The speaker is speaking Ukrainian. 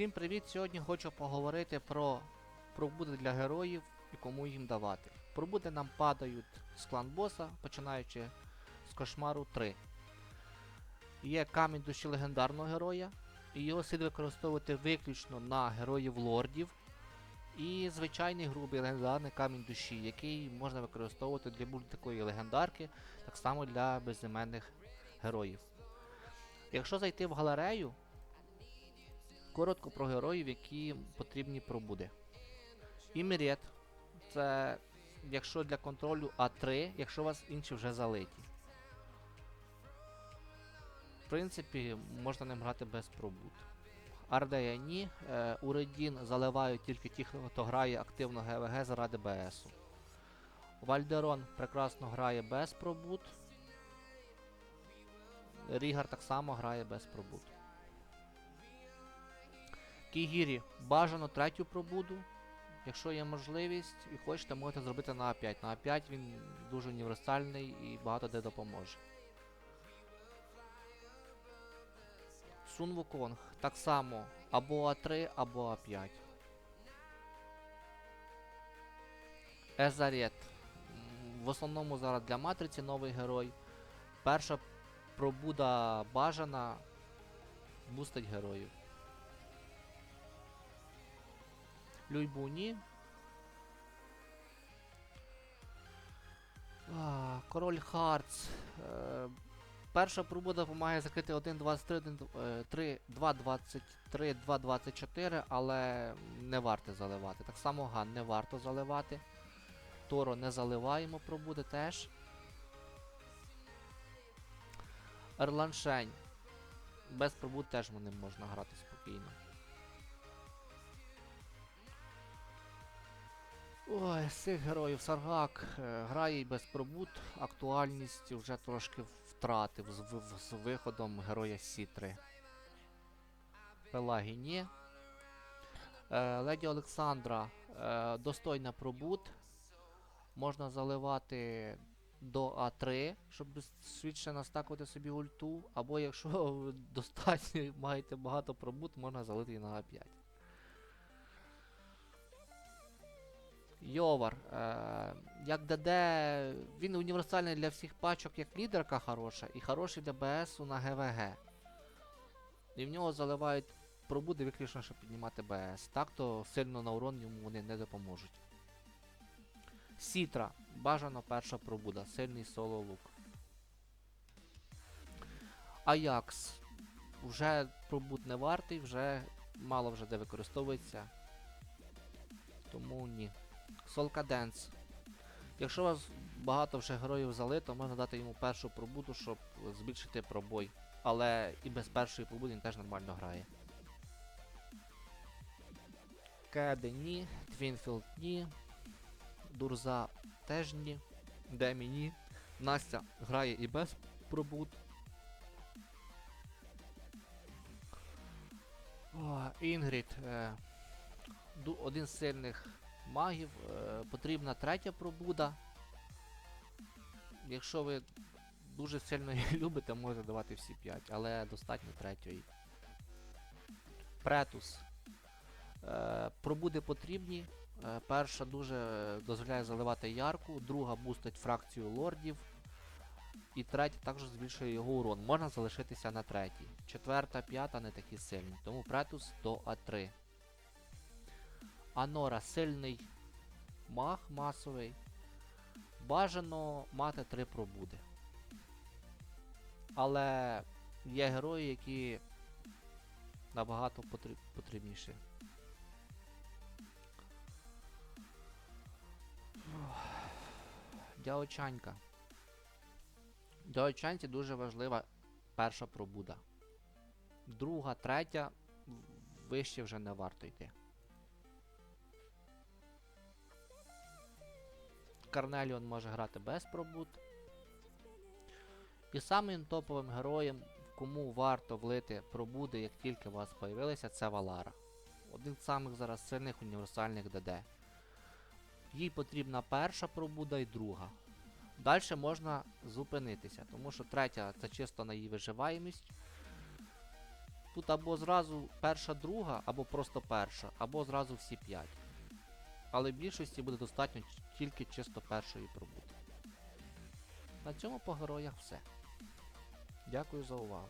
Всім привіт! Сьогодні хочу поговорити про пробуди для героїв і кому їм давати. Пробуди нам падають з клан боса, починаючи з кошмару 3. Є камінь душі легендарного героя, і його слід використовувати виключно на героїв лордів. І звичайний грубий легендарний камінь душі, який можна використовувати для будь-якої легендарки, так само для безіменних героїв. Якщо зайти в галерею, Коротко про героїв, які потрібні пробуди. Імірет це якщо для контролю А3, якщо у вас інші вже залиті. В принципі, можна ним грати без пробуд. Ардея ні. Е, Уредін заливають тільки ті, хто грає активно ГВГ заради БСу. Вальдерон прекрасно грає без пробуд. Рігар так само грає без пробуд. Кігірі бажано третю пробуду. Якщо є можливість і хочете, можете зробити на А5. На А5 він дуже універсальний і багато де допоможе. Сун Вуконг так само або А3, або А5. Езарет. В основному зараз для матриці новий герой. Перша пробуда бажана бустить героїв. Люйбуні. А, Король Хартс. Е, перша пробуда допомагає закрити 1.23, 3, 2.23, 2.24, але не варто заливати. Так само Ган не варто заливати. Торо не заливаємо, пробуде теж. Ерланшень. Без пробуд теж ним можна грати спокійно. Ой, цих героїв Саргак е, грає і без пробуд, актуальність вже трошки втратив з, з виходом героя Сітри. Пелагі ні. Е, Леді Олександра е, достойна пробуд. Можна заливати до А3, щоб швидше настакувати собі ульту. Або якщо достатньо маєте багато пробуд, можна залити і на А5. Йовар. Е, як ДД, він універсальний для всіх пачок, як лідерка хороша, і хороший для БСу на ГВГ. І в нього заливають пробуди виключно, щоб піднімати БС. Так то сильно на урон йому вони не допоможуть. Сітра. Бажано перша пробуда. Сильний соло лук. Аякс. Вже пробуд не вартий, вже мало вже де використовується. Тому ні. Солкаденс. Якщо у вас багато вже героїв залито, можна дати йому першу пробуду, щоб збільшити пробой. Але і без першої пробуди він теж нормально грає. Кеди ні, Твінфілд ні. Дурза теж ні. Демі ні. Настя грає і без пробуд. О, Інгрід. Е, один з сильних магів. Е, потрібна третя пробуда. Якщо ви дуже сильно її любите, можете давати всі 5, але достатньо третьої. Претус. Е, пробуди потрібні. Е, перша дуже дозволяє заливати ярку, друга бустить фракцію лордів. І третя також збільшує його урон. Можна залишитися на третій. Четверта, п'ята не такі сильні. Тому претус до А3. Анора сильний маг масовий. Бажано мати три пробуди. Але є герої, які набагато потріб- потрібніші. Дяочанька. Дяочанці дуже важлива перша пробуда. Друга, третя, вище вже не варто йти. Карнеліон може грати без пробуд. І самим топовим героєм, кому варто влити пробуди, як тільки у вас появилися, це Валара. Один з самих зараз сильних універсальних ДД. Їй потрібна перша пробуда і друга. Далі можна зупинитися, тому що третя це чисто на її виживаємість. Тут або зразу перша друга, або просто перша, або зразу всі 5. Але більшості буде достатньо тільки чисто першої пробути. На цьому по героях все. Дякую за увагу.